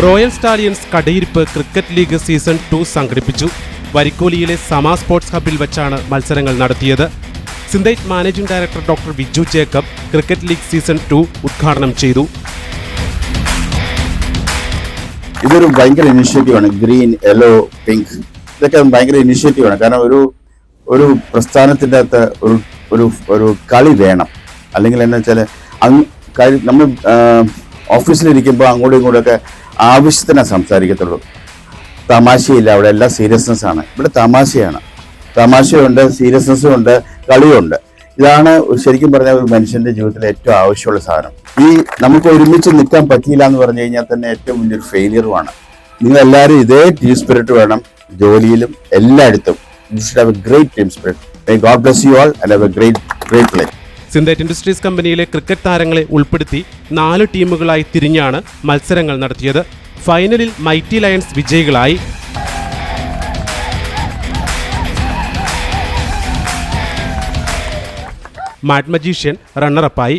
Royal stallions Kadayiruppu cricket league season two സംഘടിപ്പിച്ചു. വരിക്കോലിയിലെ Sama sports ഹബിൽ വെച്ചാണ് മത്സരങ്ങൾ നടത്തിയത്. Synthite managing director doctor Viju Jacob cricket league season two ഉദ്ഘാടനം ചെയ്തു. ഇതൊരു ഭയങ്കര ഇനിഷ്യേറ്റീവാണ് ഗ്രീൻ യെല്ലോ പിങ്ക് ഇതൊക്കെ ഭയങ്കര ഇനിഷ്യേറ്റീവാണ് കാരണം ഒരു ഒരു പ്രസ്ഥാനത്തിന്റെ അകത്ത് ഒരു ഒരു ഒരു കളി വേണം. അല്ലെങ്കിൽ എന്താ വെച്ചാൽ നമ്മൾ ഓഫീസിലിരിക്കുമ്പോൾ അങ്ങോട്ടും ഇങ്ങോട്ടൊക്കെ ആവശ്യത്തിനാണ് സംസാരിക്കത്തുള്ളൂ. തമാശയില്ല അവിടെ എല്ലാം സീരിയസ്നെസ് ആണ്. ഇവിടെ തമാശയാണ്. തമാശയുണ്ട് സീരിയസ്നെസ്സും ഉണ്ട് കളിയുണ്ട്. ഇതാണ് ശരിക്കും പറഞ്ഞാൽ ഒരു മനുഷ്യന്റെ ജീവിതത്തിൽ ഏറ്റവും ആവശ്യമുള്ള സാധനം. ഈ നമുക്ക് ഒരുമിച്ച് നിൽക്കാൻ പറ്റിയില്ല എന്ന് പറഞ്ഞു കഴിഞ്ഞാൽ തന്നെ ഏറ്റവും വലിയൊരു ഫെയിലിയറുമാണ് നിങ്ങൾ എല്ലാവരും ഇതേ ടീം സ്പിരിറ്റ് വേണം ജോലിയിലും എല്ലായിടത്തും. You should have a great team spirit God bless you all have a great great life Synthite Industries കമ്പനിയിലെ ക്രിക്കറ്റ് താരങ്ങളെ ഉൾപ്പെടുത്തി നാല് ടീമുകളായി തിരിഞ്ഞാണ് മത്സരങ്ങൾ നടത്തിയത്. ഫൈനലിൽ മൈറ്റി ലയൺസ് വിജയികളായി. മാഡ് മജീഷ്യൻ റണ്ണറപ്പായി.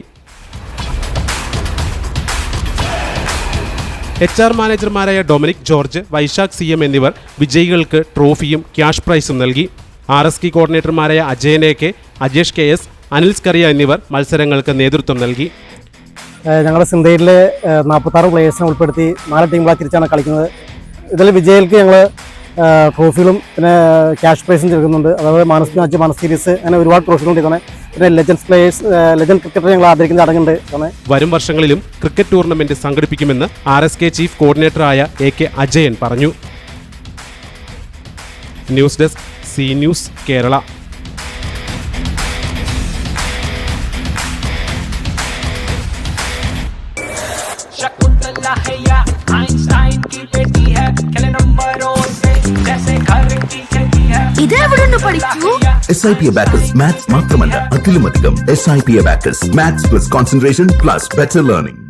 എച്ച് ആർ മാനേജർമാരായ Dominic George Vaishakh C M എന്നിവർ വിജയികൾക്ക് ട്രോഫിയും ക്യാഷ് പ്രൈസും നൽകി. R S Ki കോർഡിനേറ്റർമാരായ Ajayan A K Ajesh K S Anil Scaria എന്നിവർ മത്സരങ്ങൾക്ക് നേതൃത്വം നൽകി. ഞങ്ങളുടെ സിന്തയിലെ നാൽപ്പത്താറ് പ്ലേയേഴ്സിനെ ഉൾപ്പെടുത്തി നാല് ടീമുകളായി തിരിച്ചാണ് കളിക്കുന്നത്. ഇതിൽ വിജയികൾക്ക് ഞങ്ങൾ ട്രോഫികളും പിന്നെ ക്യാഷ് പ്രൈസും നൽകുന്നുണ്ട്. അതായത് മാനസ് മാച്ച് മാനസ് സീരീസ് അങ്ങനെ ഒരുപാട് ട്രോഫികൾ കൊടുക്കുന്നത് പിന്നെ ലെജൻസ് പ്ലേയേഴ്സ് ലെജൻഡ് ക്രിക്കറ്റർ ഞങ്ങൾ ആദരിക്കുന്ന ചടങ്ങുണ്ട്. വരും വർഷങ്ങളിലും ക്രിക്കറ്റ് ടൂർണമെന്റ് സംഘടിപ്പിക്കുമെന്ന് ആർ എസ് കെ ചീഫ് കോർഡിനേറ്ററായ എ കെ അജയൻ പറഞ്ഞു. News desk C news Kerala. Shakuntala है या आइंस्टाइन की बेटी है खेले नंबरों से जैसे घर की खेती है ഇതെവിടുന്ന് പഠിച്ചു S I P abacus maths മാത്രമല്ല അതിലുമധികം S I P abacus maths plus concentration plus better learning